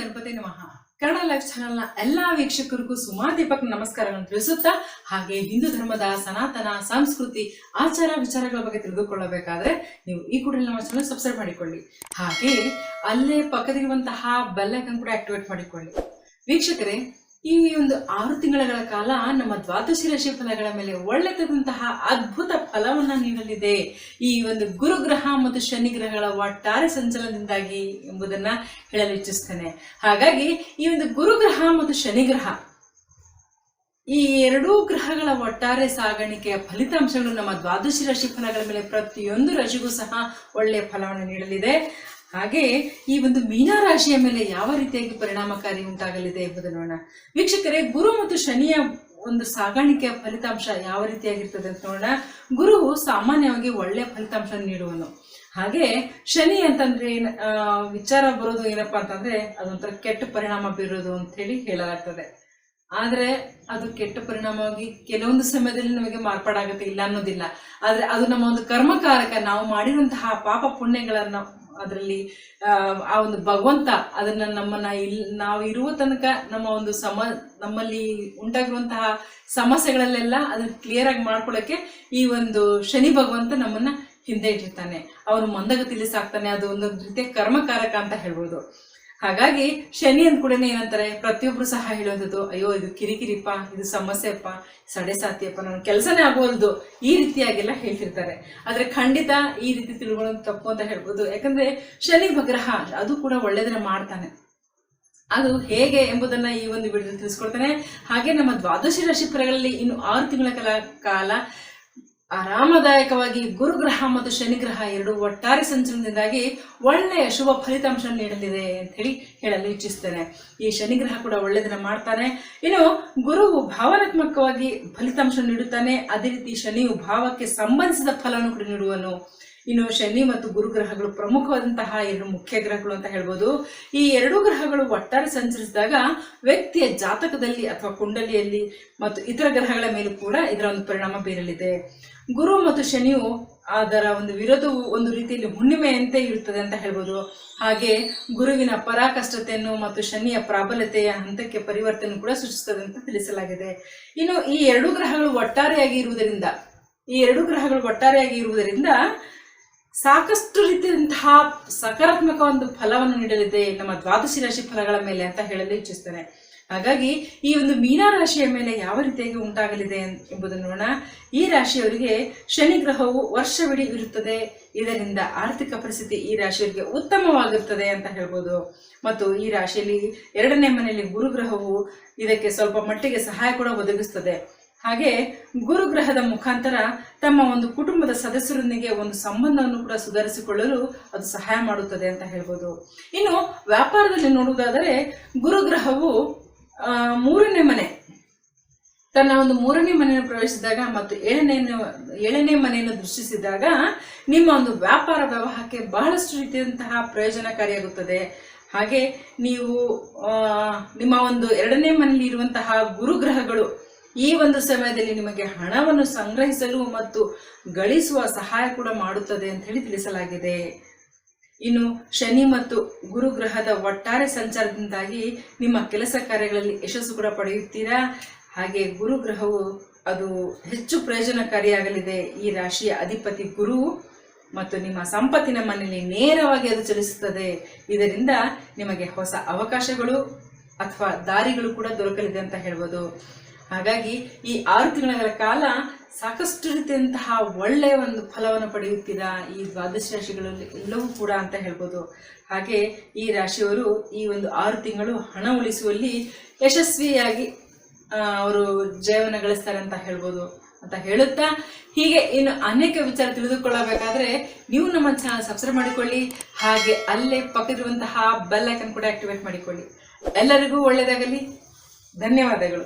ಗಣಪತಿ ನಮಃ. ಕನ್ನಡ ಲೈಫ್ ಚಾನೆಲ್ನ ಎಲ್ಲಾ ವೀಕ್ಷಕರಿಗೂ ಸುಮಾ ದೀಪಕ್ ನಮಸ್ಕಾರಗಳನ್ನು ತಿಳಿಸುತ್ತಾ, ಹಾಗೆ ಹಿಂದೂ ಧರ್ಮದ ಸನಾತನ, ಸಂಸ್ಕೃತಿ, ಆಚಾರ ವಿಚಾರಗಳ ಬಗ್ಗೆ ತಿಳಿದುಕೊಳ್ಳಬೇಕಾದ್ರೆ ನೀವು ಈ ಕೂಡ ನಮ್ಮ ಚಾನಲ್ ಸಬ್ಸ್ಕ್ರೈಬ್ ಮಾಡಿಕೊಳ್ಳಿ. ಹಾಗೆ ಅಲ್ಲೇ ಪಕ್ಕದಿರುವಂತಹ ಬೆಲ್ಲೈಕನ್ ಕೂಡ ಆಕ್ಟಿವೇಟ್ ಮಾಡಿಕೊಳ್ಳಿ. ವೀಕ್ಷಕರೇ ಈ ಒಂದು ಆರು ತಿಂಗಳ ಕಾಲ ನಮ್ಮ ದ್ವಾದಶಿ ರಾಶಿ ಫಲಗಳ ಮೇಲೆ ಒಳ್ಳೆತದಂತಹ ಅದ್ಭುತ ಫಲವನ್ನು ನೀಡಲಿದೆ. ಈ ಒಂದು ಗುರುಗ್ರಹ ಮತ್ತು ಶನಿ ಗ್ರಹಗಳ ಒಟ್ಟಾರೆ ಸಂಚಲನದಿಂದಾಗಿ ಎಂಬುದನ್ನ ಹೇಳಲು ಇಚ್ಛಿಸ್ತೇನೆ. ಹಾಗಾಗಿ ಈ ಒಂದು ಗುರುಗ್ರಹ ಮತ್ತು ಶನಿ ಗ್ರಹ ಈ ಎರಡೂ ಗ್ರಹಗಳ ಒಟ್ಟಾರೆ ಸಾಗಾಣಿಕೆಯ ಫಲಿತಾಂಶಗಳು ನಮ್ಮ ದ್ವಾದಶಿ ರಾಶಿ ಫಲಗಳ ಮೇಲೆ ಪ್ರತಿಯೊಂದು ರಾಶಿಗೂ ಸಹ ಒಳ್ಳೆಯ ಫಲವನ್ನು ನೀಡಲಿದೆ. ಹಾಗೆ ಈ ಒಂದು ಮೀನಾ ರಾಶಿಯ ಮೇಲೆ ಯಾವ ರೀತಿಯಾಗಿ ಪರಿಣಾಮಕಾರಿ ಉಂಟಾಗಲಿದೆ ಎಂಬುದನ್ನು ನೋಡೋಣ. ವೀಕ್ಷಕರೇ, ಗುರು ಮತ್ತು ಶನಿಯ ಒಂದು ಸಾಗಾಣಿಕೆಯ ಫಲಿತಾಂಶ ಯಾವ ರೀತಿಯಾಗಿರ್ತದೆ ಅಂತ ನೋಡೋಣ. ಗುರು ಸಾಮಾನ್ಯವಾಗಿ ಒಳ್ಳೆಯ ಫಲಿತಾಂಶ ನೀಡುವನು. ಹಾಗೆ ಶನಿ ಅಂತಂದ್ರೆ ಏನ್ ವಿಚಾರ ಬರೋದು ಏನಪ್ಪಾ ಅಂತಂದ್ರೆ ಅದೊಂಥರ ಕೆಟ್ಟ ಪರಿಣಾಮ ಬೀರೋದು ಅಂತ ಹೇಳಿ ಹೇಳಲಾಗ್ತದೆ. ಆದ್ರೆ ಅದು ಕೆಟ್ಟ ಪರಿಣಾಮವಾಗಿ ಕೆಲವೊಂದು ಸಮಯದಲ್ಲಿ ನಮಗೆ ಮಾರ್ಪಾಡಾಗುತ್ತೆ ಇಲ್ಲ ಅನ್ನೋದಿಲ್ಲ. ಆದರೆ ಅದು ನಮ್ಮ ಒಂದು ಕರ್ಮಕಾರಕ ನಾವು ಮಾಡಿರುವಂತಹ ಪಾಪ ಪುಣ್ಯಗಳನ್ನು ಅದರಲ್ಲಿ, ಆ ಒಂದು ಭಗವಂತ ಅದನ್ನ ನಮ್ಮನ್ನ ಇಲ್, ನಾವು ಇರುವ ತನಕ ನಮ್ಮ ಒಂದು ಸಮ, ನಮ್ಮಲ್ಲಿ ಉಂಟಾಗಿರುವಂತಹ ಸಮಸ್ಯೆಗಳಲ್ಲೆಲ್ಲ ಅದನ್ನ ಕ್ಲಿಯರ್ ಆಗಿ ಮಾಡ್ಕೊಳ್ಳೋಕೆ ಈ ಒಂದು ಶನಿ ಭಗವಂತ ನಮ್ಮನ್ನ ಹಿಂದೆ ಇಟ್ಟಿರ್ತಾನೆ. ಅವನು ಮಂದಗತಿಲಿ ಸಾಕ್ತಾನೆ. ಅದು ಒಂದು ರೀತಿಯ ಕರ್ಮಕಾರಕ ಅಂತ ಹೇಳ್ಬೋದು. ಹಾಗಾಗಿ ಶನಿ ಅಂದ ಕೂಡ ಏನಂತಾರೆ? ಪ್ರತಿಯೊಬ್ರು ಸಹ ಹೇಳುವಂಥದ್ದು ಅಯ್ಯೋ, ಇದು ಕಿರಿಕಿರಿಪ್ಪ, ಇದು ಸಮಸ್ಯೆಪ್ಪ ಸಡೆ ಸಾತಿಯಪ್ಪ ನನ್ನ ಕೆಲಸನೇ ಆಗೋಲ್ದು. ಈ ರೀತಿಯಾಗೆಲ್ಲ ಹೇಳ್ತಿರ್ತಾರೆ. ಆದ್ರೆ ಖಂಡಿತ ಈ ರೀತಿ ತಿಳ್ಕೊಳ್ಳೋದು ತಪ್ಪು ಅಂತ ಹೇಳ್ಬೋದು. ಯಾಕಂದ್ರೆ ಶನಿ ಗ್ರಹ ಅದು ಕೂಡ ಒಳ್ಳೇದನ್ನ ಮಾಡ್ತಾನೆ. ಅದು ಹೇಗೆ ಎಂಬುದನ್ನ ಈ ಒಂದು ವಿಡಿಯೋದಲ್ಲಿ ತಿಳಿಸ್ಕೊಡ್ತಾನೆ. ಹಾಗೆ ನಮ್ಮ ದ್ವಾದಶಿ ರಾಶಿ ಫಲಗಳಲ್ಲಿ ಇನ್ನು ಆರು ತಿಂಗಳ ಕಾಲ ಕಾಲ ಆರಾಮದಾಯಕವಾಗಿ ಗುರುಗ್ರಹ ಮತ್ತು ಶನಿಗ್ರಹ ಎರಡು ಒಟ್ಟಾರೆ ಸಂಚಲನದಿಂದಾಗಿ ಒಳ್ಳೆಯ ಶುಭ ಫಲಿತಾಂಶ ನೀಡಲಿದೆ ಅಂತ ಹೇಳಿ ಹೇಳಲು ಇಚ್ಛಿಸ್ತೇನೆ. ಈ ಶನಿಗ್ರಹ ಕೂಡ ಒಳ್ಳೆಯದನ್ನ ಮಾಡ್ತಾನೆ. ಇನ್ನು ಗುರುವು ಭಾವನಾತ್ಮಕವಾಗಿ ಫಲಿತಾಂಶ ನೀಡುತ್ತಾನೆ. ಅದೇ ರೀತಿ ಶನಿಯು ಭಾವಕ್ಕೆ ಸಂಬಂಧಿಸಿದ ಫಲವನ್ನು ಕೂಡ ನೀಡುವನು. ಇನ್ನು ಶನಿ ಮತ್ತು ಗುರು ಗ್ರಹಗಳು ಪ್ರಮುಖವಾದಂತಹ ಎರಡು ಮುಖ್ಯ ಗ್ರಹಗಳು ಅಂತ ಹೇಳ್ಬೋದು. ಈ ಎರಡು ಗ್ರಹಗಳು ಒಟ್ಟಾರೆ ಸಂಚರಿಸಿದಾಗ ವ್ಯಕ್ತಿಯ ಜಾತಕದಲ್ಲಿ ಅಥವಾ ಕುಂಡಲಿಯಲ್ಲಿ ಮತ್ತು ಇತರ ಗ್ರಹಗಳ ಮೇಲೂ ಕೂಡ ಇದರ ಒಂದು ಪರಿಣಾಮ ಬೀರಲಿದೆ. ಗುರು ಮತ್ತು ಶನಿಯು ಅದರ ಒಂದು ವಿರೋಧವು ಒಂದು ರೀತಿಯಲ್ಲಿ ಹುಣ್ಣಿಮೆಯಂತೆ ಇರುತ್ತದೆ ಅಂತ ಹೇಳ್ಬೋದು. ಹಾಗೆ ಗುರುವಿನ ಪರಾಕಷ್ಟತೆಯನ್ನು ಮತ್ತು ಶನಿಯ ಪ್ರಾಬಲ್ಯತೆಯ ಹಂತಕ್ಕೆ ಪರಿವರ್ತನೆ ಕೂಡ ಸೂಚಿಸುತ್ತದೆ ಅಂತ ತಿಳಿಸಲಾಗಿದೆ. ಇನ್ನು ಈ ಎರಡು ಗ್ರಹಗಳು ಒಟ್ಟಾರೆಯಾಗಿ ಇರುವುದರಿಂದ, ಈ ಎರಡು ಗ್ರಹಗಳು ಒಟ್ಟಾರೆಯಾಗಿ ಇರುವುದರಿಂದ ಸಾಕಷ್ಟು ರೀತಿಯಂತಹ ಸಕಾರಾತ್ಮಕ ಒಂದು ಫಲವನ್ನು ನೀಡಲಿದೆ ನಮ್ಮ ದ್ವಾದಶಿ ರಾಶಿ ಫಲಗಳ ಮೇಲೆ ಅಂತ ಹೇಳಲು ಇಚ್ಛಿಸ್ತೇನೆ. ಹಾಗಾಗಿ ಈ ಒಂದು ಮೀನ ರಾಶಿಯ ಮೇಲೆ ಯಾವ ರೀತಿಯಾಗಿ ಉಂಟಾಗಲಿದೆ ಎಂಬುದನ್ನು ನೋಡೋಣ. ಈ ರಾಶಿಯವರಿಗೆ ಶನಿ ಗ್ರಹವು ವರ್ಷವಿಡೀ ಇರುತ್ತದೆ. ಇದರಿಂದ ಆರ್ಥಿಕ ಪರಿಸ್ಥಿತಿ ಈ ರಾಶಿಯವರಿಗೆ ಉತ್ತಮವಾಗಿರುತ್ತದೆ ಅಂತ ಹೇಳ್ಬೋದು. ಮತ್ತು ಈ ರಾಶಿಯಲ್ಲಿ ಎರಡನೇ ಮನೆಯಲ್ಲಿ ಗುರುಗ್ರಹವು ಇದಕ್ಕೆ ಸ್ವಲ್ಪ ಮಟ್ಟಿಗೆ ಸಹಾಯ ಕೂಡ ಒದಗಿಸ್ತದೆ. ಹಾಗೆ ಗುರುಗ್ರಹದ ಮುಖಾಂತರ ತಮ್ಮ ಒಂದು ಕುಟುಂಬದ ಸದಸ್ಯರೊಂದಿಗೆ ಒಂದು ಸಂಬಂಧವನ್ನು ಕೂಡ ಸುಧಾರಿಸಿಕೊಳ್ಳಲು ಅದು ಸಹಾಯ ಮಾಡುತ್ತದೆ ಅಂತ ಹೇಳ್ಬೋದು. ಇನ್ನು ವ್ಯಾಪಾರದಲ್ಲಿ ನೋಡುವುದಾದರೆ ಗುರುಗ್ರಹವು ಮೂರನೇ ಮನೆ. ತನ್ನ ಒಂದು ಮೂರನೇ ಮನೆಯನ್ನು ಪ್ರವೇಶಿಸಿದಾಗ ಮತ್ತು ಏಳನೇ ಏಳನೇ ಮನೆಯನ್ನು ದೃಷ್ಟಿಸಿದಾಗ ನಿಮ್ಮ ಒಂದು ವ್ಯಾಪಾರ ವ್ಯವಹಾರಕ್ಕೆ ಬಹಳಷ್ಟು ರೀತಿಯಂತಹ ಪ್ರಯೋಜನಕಾರಿಯಾಗುತ್ತದೆ. ಹಾಗೆ ನೀವು ನಿಮ್ಮ ಒಂದು ಎರಡನೇ ಮನೆಯಲ್ಲಿ ಇರುವಂತಹ ಗುರುಗ್ರಹಗಳು ಈ ಒಂದು ಸಮಯದಲ್ಲಿ ನಿಮಗೆ ಹಣವನ್ನು ಸಂಗ್ರಹಿಸಲು ಮತ್ತು ಗಳಿಸುವ ಸಹಾಯ ಕೂಡ ಮಾಡುತ್ತದೆ ಅಂತ ಹೇಳಿ ತಿಳಿಸಲಾಗಿದೆ. ಇನ್ನು ಶನಿ ಮತ್ತು ಗುರುಗ್ರಹದ ಒಟ್ಟಾರೆ ಸಂಚಾರದಿಂದಾಗಿ ನಿಮ್ಮ ಕೆಲಸ ಕಾರ್ಯಗಳಲ್ಲಿ ಯಶಸ್ಸು ಕೂಡ ಪಡೆಯುತ್ತೀರಾ? ಹಾಗೆ ಗುರುಗ್ರಹವು ಅದು ಹೆಚ್ಚು ಪ್ರಯೋಜನಕಾರಿಯಾಗಲಿದೆ. ಈ ರಾಶಿಯ ಅಧಿಪತಿ ಗುರು ಮತ್ತು ನಿಮ್ಮ ಸಂಪತ್ತಿನ ಮನೆಯಲ್ಲಿ ನೇರವಾಗಿ ಅದು ಚಲಿಸುತ್ತದೆ. ಇದರಿಂದ ನಿಮಗೆ ಹೊಸ ಅವಕಾಶಗಳು ಅಥವಾ ದಾರಿಗಳು ಕೂಡ ದೊರಕಲಿದೆ ಅಂತ ಹೇಳ್ಬೋದು. ಹಾಗಾಗಿ ಈ ಆರು ತಿಂಗಳ ಕಾಲ ಸಾಕಷ್ಟು ರೀತಿಯಂತಹ ಒಳ್ಳೆಯ ಒಂದು ಫಲವನ್ನು ಪಡೆಯುತ್ತೀರಾ ಈ ದ್ವಾದಶ ರಾಶಿಗಳಲ್ಲಿ ಎಲ್ಲವೂ ಕೂಡ ಅಂತ ಹೇಳ್ಬೋದು. ಹಾಗೆ ಈ ರಾಶಿಯವರು ಈ ಒಂದು ಆರು ತಿಂಗಳು ಹಣ ಉಳಿಸುವಲ್ಲಿ ಯಶಸ್ವಿಯಾಗಿ ಅವರು ಜೀವನ ಗಳಿಸ್ತಾರೆ ಅಂತ ಹೇಳ್ಬೋದು. ಅಂತ ಹೇಳುತ್ತಾ, ಹೀಗೆ ಇನ್ನು ಅನೇಕ ವಿಚಾರ ತಿಳಿದುಕೊಳ್ಳಬೇಕಾದ್ರೆ ನೀವು ನಮ್ಮ ಚಾನಲ್ ಸಬ್ಸ್ಕ್ರೈಬ್ ಮಾಡಿಕೊಳ್ಳಿ, ಹಾಗೆ ಅಲ್ಲೇ ಪಕ್ಕದಿರುವಂತಹ ಬೆಲ್ ಐಕನ್ ಕೂಡ ಆಕ್ಟಿವೇಟ್ ಮಾಡಿಕೊಳ್ಳಿ. ಎಲ್ಲರಿಗೂ ಒಳ್ಳೆಯದಾಗಲಿ. ಧನ್ಯವಾದಗಳು.